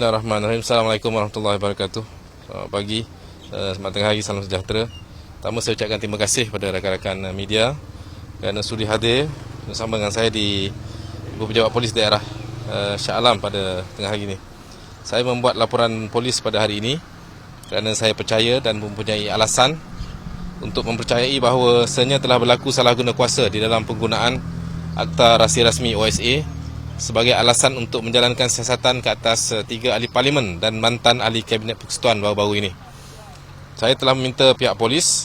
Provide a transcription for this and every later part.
Bismillahirrahmanirrahim. Assalamualaikum warahmatullahi wabarakatuh. Selamat pagi. Uh, selamat tengah hari. Salam sejahtera. Pertama saya ucapkan terima kasih kepada rakan-rakan media kerana sudi hadir bersama dengan saya di Ibu Pejabat Polis Daerah uh, Shah Alam pada tengah hari ini. Saya membuat laporan polis pada hari ini kerana saya percaya dan mempunyai alasan untuk mempercayai bahawa sebenarnya telah berlaku salah guna kuasa di dalam penggunaan Akta Rahsia Rasmi OSA sebagai alasan untuk menjalankan siasatan ke atas uh, tiga ahli parlimen dan mantan ahli kabinet persekutuan baru-baru ini. Saya telah meminta pihak polis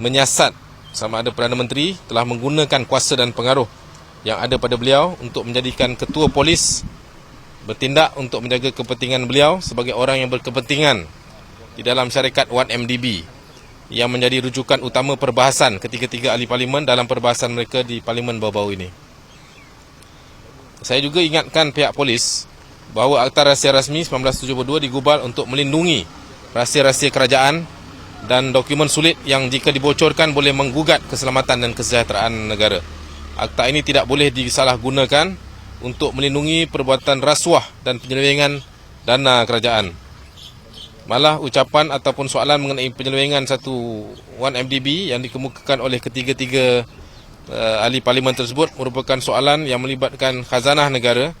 menyiasat sama ada Perdana Menteri telah menggunakan kuasa dan pengaruh yang ada pada beliau untuk menjadikan ketua polis bertindak untuk menjaga kepentingan beliau sebagai orang yang berkepentingan di dalam syarikat 1MDB yang menjadi rujukan utama perbahasan ketiga-tiga ahli parlimen dalam perbahasan mereka di parlimen baru-baru ini. Saya juga ingatkan pihak polis bahawa Akta Rahsia Rasmi 1972 digubal untuk melindungi rahsia-rahsia kerajaan dan dokumen sulit yang jika dibocorkan boleh menggugat keselamatan dan kesejahteraan negara. Akta ini tidak boleh disalahgunakan untuk melindungi perbuatan rasuah dan penyelewengan dana kerajaan. Malah ucapan ataupun soalan mengenai penyelewengan satu 1MDB yang dikemukakan oleh ketiga-tiga uh, ahli parlimen tersebut merupakan soalan yang melibatkan khazanah negara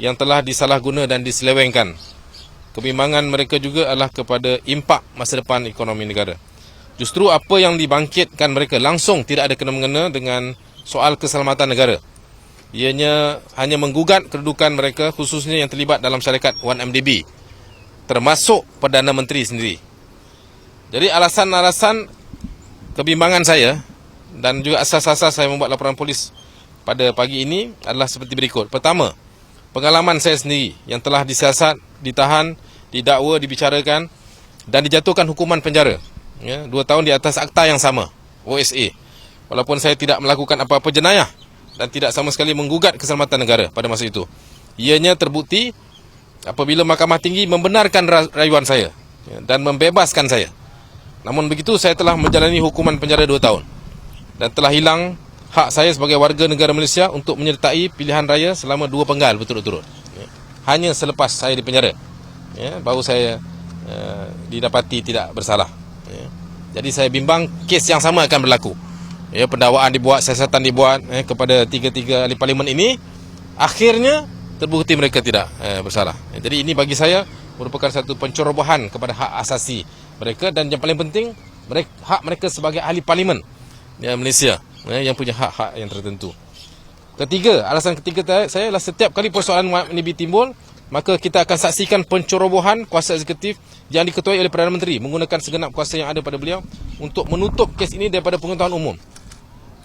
yang telah disalahguna dan diselewengkan. Kebimbangan mereka juga adalah kepada impak masa depan ekonomi negara. Justru apa yang dibangkitkan mereka langsung tidak ada kena-mengena dengan soal keselamatan negara. Ianya hanya menggugat kedudukan mereka khususnya yang terlibat dalam syarikat 1MDB termasuk Perdana Menteri sendiri. Jadi alasan-alasan kebimbangan saya dan juga asas-asas saya membuat laporan polis pada pagi ini adalah seperti berikut. Pertama, pengalaman saya sendiri yang telah disiasat, ditahan, didakwa, dibicarakan dan dijatuhkan hukuman penjara. Ya, dua tahun di atas akta yang sama, OSA. Walaupun saya tidak melakukan apa-apa jenayah dan tidak sama sekali menggugat keselamatan negara pada masa itu. Ianya terbukti apabila Mahkamah Tinggi membenarkan rayuan saya ya, dan membebaskan saya. Namun begitu saya telah menjalani hukuman penjara dua tahun dan telah hilang hak saya sebagai warga negara Malaysia untuk menyertai pilihan raya selama dua penggal berturut-turut. Ya. Hanya selepas saya dipenjara, ya, baru saya uh, didapati tidak bersalah. Ya. Jadi saya bimbang kes yang sama akan berlaku. Ya, pendakwaan dibuat, siasatan dibuat ya, kepada tiga-tiga ahli parlimen ini, akhirnya terbukti mereka tidak eh, bersalah. Ya, jadi ini bagi saya merupakan satu pencerobohan kepada hak asasi mereka dan yang paling penting mereka, hak mereka sebagai ahli parlimen ya, Malaysia ya, yang punya hak-hak yang tertentu. Ketiga, alasan ketiga saya adalah setiap kali persoalan ini timbul, maka kita akan saksikan pencerobohan kuasa eksekutif yang diketuai oleh Perdana Menteri menggunakan segenap kuasa yang ada pada beliau untuk menutup kes ini daripada pengetahuan umum.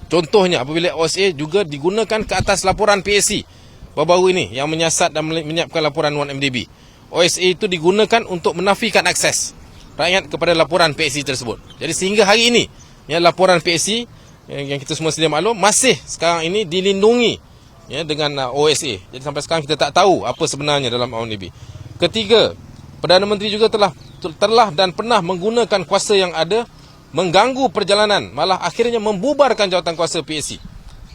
Contohnya apabila OSA juga digunakan ke atas laporan PSC baru-baru ini yang menyiasat dan menyiapkan laporan 1MDB. OSA itu digunakan untuk menafikan akses rakyat kepada laporan PSC tersebut. Jadi sehingga hari ini ya laporan PSC yang, yang kita semua sedia maklum masih sekarang ini dilindungi ya dengan uh, OSA. Jadi sampai sekarang kita tak tahu apa sebenarnya dalam ONDB. Ketiga, Perdana Menteri juga telah telah dan pernah menggunakan kuasa yang ada mengganggu perjalanan malah akhirnya membubarkan jawatan kuasa PSC.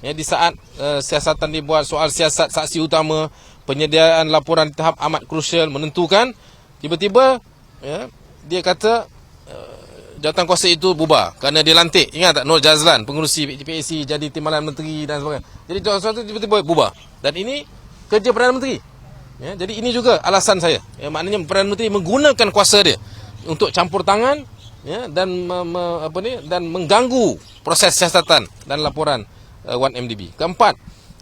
Ya di saat uh, siasatan dibuat soal siasat saksi utama, penyediaan laporan tahap amat krusial menentukan tiba-tiba ya dia kata jawatan kuasa itu bubar kerana dia lantik. Ingat tak Nur Jazlan, pengurusi PAC jadi timbalan menteri dan sebagainya. Jadi jawatan kuasa itu tiba-tiba bubar. Dan ini kerja Perdana Menteri. Ya, jadi ini juga alasan saya. Ya, maknanya Perdana Menteri menggunakan kuasa dia untuk campur tangan ya, dan me, me, apa ni dan mengganggu proses siasatan dan laporan uh, 1MDB. Keempat,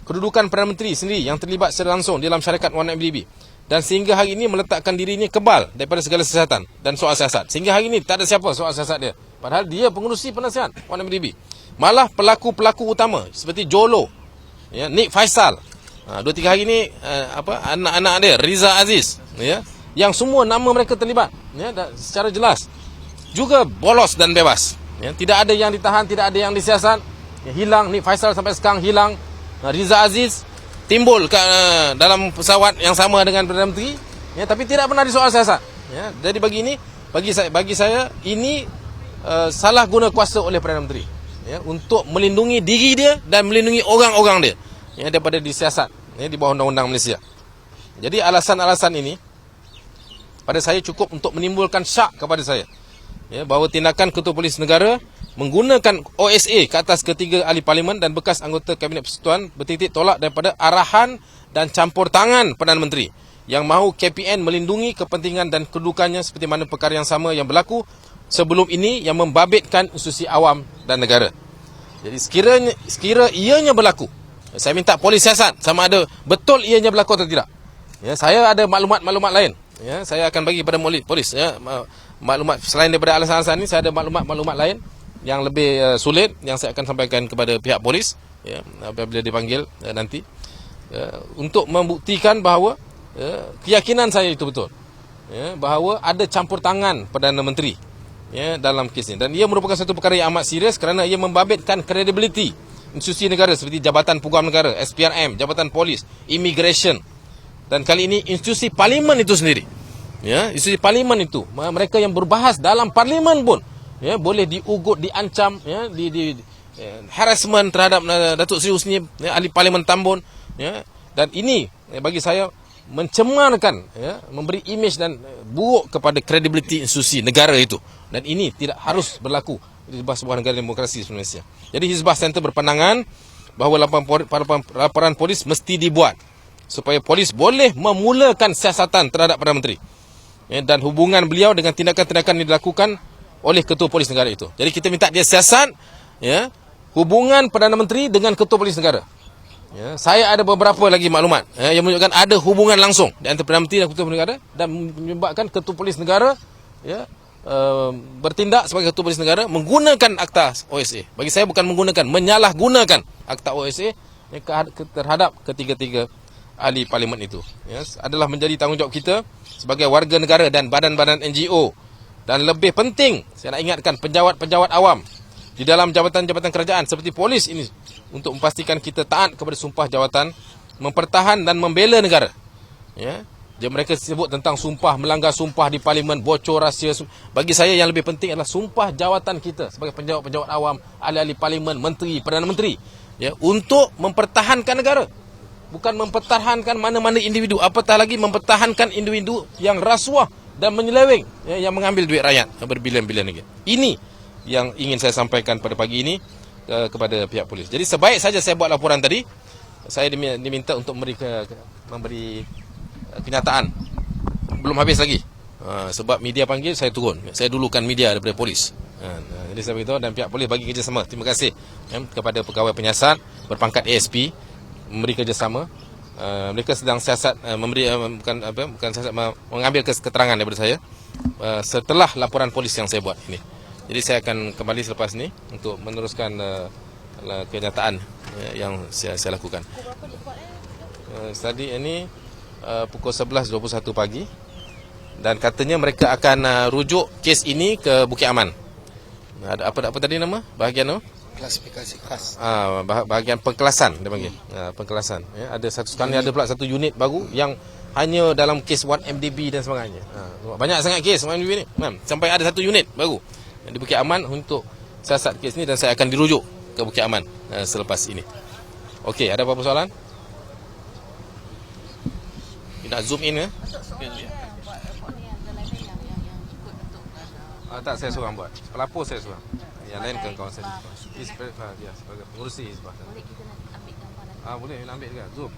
kedudukan Perdana Menteri sendiri yang terlibat secara langsung dalam syarikat 1MDB dan sehingga hari ini meletakkan dirinya kebal daripada segala siasatan dan soal siasat. Sehingga hari ini tak ada siapa soal siasat dia. Padahal dia pengurusi penasihat Wan MDB. Malah pelaku-pelaku utama seperti Jolo, ya, Nick Faisal. Ha, dua tiga hari ini uh, apa anak-anak dia Riza Aziz, ya, yang semua nama mereka terlibat, ya, secara jelas. Juga bolos dan bebas. Ya, tidak ada yang ditahan, tidak ada yang disiasat. Ya, hilang Nick Faisal sampai sekarang hilang. Riza Aziz timbul ke, uh, dalam pesawat yang sama dengan Perdana Menteri ya tapi tidak pernah disoal siasat ya. Jadi bagi ini bagi saya bagi saya ini uh, salah guna kuasa oleh Perdana Menteri ya untuk melindungi diri dia dan melindungi orang-orang dia ya daripada disiasat ya di bawah undang-undang Malaysia. Jadi alasan-alasan ini pada saya cukup untuk menimbulkan syak kepada saya ya, bahawa tindakan Ketua Polis Negara menggunakan OSA ke atas ketiga ahli parlimen dan bekas anggota Kabinet Persekutuan bertitik tolak daripada arahan dan campur tangan Perdana Menteri yang mahu KPN melindungi kepentingan dan kedudukannya seperti mana perkara yang sama yang berlaku sebelum ini yang membabitkan institusi awam dan negara. Jadi sekiranya sekira ianya berlaku, saya minta polis siasat sama ada betul ianya berlaku atau tidak. Ya, saya ada maklumat-maklumat lain. Ya, saya akan bagi kepada polis ya, maklumat selain daripada alasan-alasan ini saya ada maklumat-maklumat lain yang lebih uh, sulit yang saya akan sampaikan kepada pihak polis ya apabila dipanggil uh, nanti. Uh, untuk membuktikan bahawa uh, keyakinan saya itu betul ya bahawa ada campur tangan perdana menteri ya dalam kes ini. Dan ia merupakan satu perkara yang amat serius kerana ia membabitkan kredibiliti institusi negara seperti Jabatan Peguam Negara SPRM Jabatan Polis Immigration. Dan kali ini institusi parlimen itu sendiri ya institusi parlimen itu mereka yang berbahas dalam parlimen pun ya boleh diugut diancam ya di di eh, harassment terhadap uh, Datuk Seri Husni ya, ahli parlimen Tambun ya dan ini ya, bagi saya mencemarkan ya memberi imej dan uh, buruk kepada kredibiliti institusi negara itu dan ini tidak harus berlaku di sebuah negara demokrasi Malaysia. Jadi Hizbah Center berpandangan bahawa laporan, laporan polis mesti dibuat supaya polis boleh memulakan siasatan terhadap Perdana Menteri. Ya, dan hubungan beliau dengan tindakan-tindakan yang dilakukan oleh ketua polis negara itu. Jadi kita minta dia siasat ya, hubungan Perdana Menteri dengan ketua polis negara. Ya, saya ada beberapa lagi maklumat ya, yang menunjukkan ada hubungan langsung di antara Perdana Menteri dan ketua polis negara dan menyebabkan ketua polis negara ya, uh, bertindak sebagai ketua polis negara menggunakan akta OSA. Bagi saya bukan menggunakan, menyalahgunakan akta OSA ya, terhadap ketiga-tiga ahli parlimen itu. Ya, adalah menjadi tanggungjawab kita sebagai warga negara dan badan-badan NGO dan lebih penting, saya nak ingatkan penjawat-penjawat awam di dalam jabatan-jabatan kerajaan seperti polis ini untuk memastikan kita taat kepada sumpah jawatan, mempertahan dan membela negara. Ya. Dia mereka sebut tentang sumpah melanggar sumpah di parlimen, bocor rahsia. Bagi saya yang lebih penting adalah sumpah jawatan kita sebagai penjawat-penjawat awam, ahli-ahli parlimen, menteri, perdana menteri, ya, untuk mempertahankan negara. Bukan mempertahankan mana-mana individu, apatah lagi mempertahankan individu yang rasuah dan menyeleweng ya, yang mengambil duit rakyat berbilion-bilion ringgit. Ini yang ingin saya sampaikan pada pagi ini uh, kepada pihak polis. Jadi sebaik saja saya buat laporan tadi, saya diminta untuk memberi ke, memberi uh, kenyataan. Belum habis lagi. Uh, sebab media panggil saya turun. Saya dulukan media daripada polis. Uh, jadi saya beritahu dan pihak polis bagi kerjasama. Terima kasih ya, kepada pegawai penyiasat berpangkat ASP memberi kerjasama Uh, mereka sedang siasat uh, memberi uh, bukan apa bukan siasat uh, mengambil keterangan daripada saya uh, setelah laporan polis yang saya buat ini. Jadi saya akan kembali selepas ini untuk meneruskan uh, kenyataan uh, yang saya, saya lakukan. Uh, tadi ini uh, pukul 11.21 pagi dan katanya mereka akan uh, rujuk kes ini ke Bukit Aman. Ada apa apa tadi nama? Bahagian apa? Klasifikasi khas. Ah, bahagian pengkelasan dia panggil. Ah, pengkelasan. Ya, ada satu sekarang ada pula satu unit baru yang hanya dalam kes 1MDB dan sebagainya. Ah, banyak sangat kes 1MDB ni. Mem, sampai ada satu unit baru yang di Bukit Aman untuk siasat kes ni dan saya akan dirujuk ke Bukit Aman uh, selepas ini. Okey, ada apa-apa soalan? Nak zoom in ya? Ah, tak, saya seorang buat. Pelapor saya seorang. Yang lain kan kawan saya. Is ya, sebagai pengurusi Hizbah. Boleh kita nak ambil gambar Ah, boleh nak ambil juga. Zoom.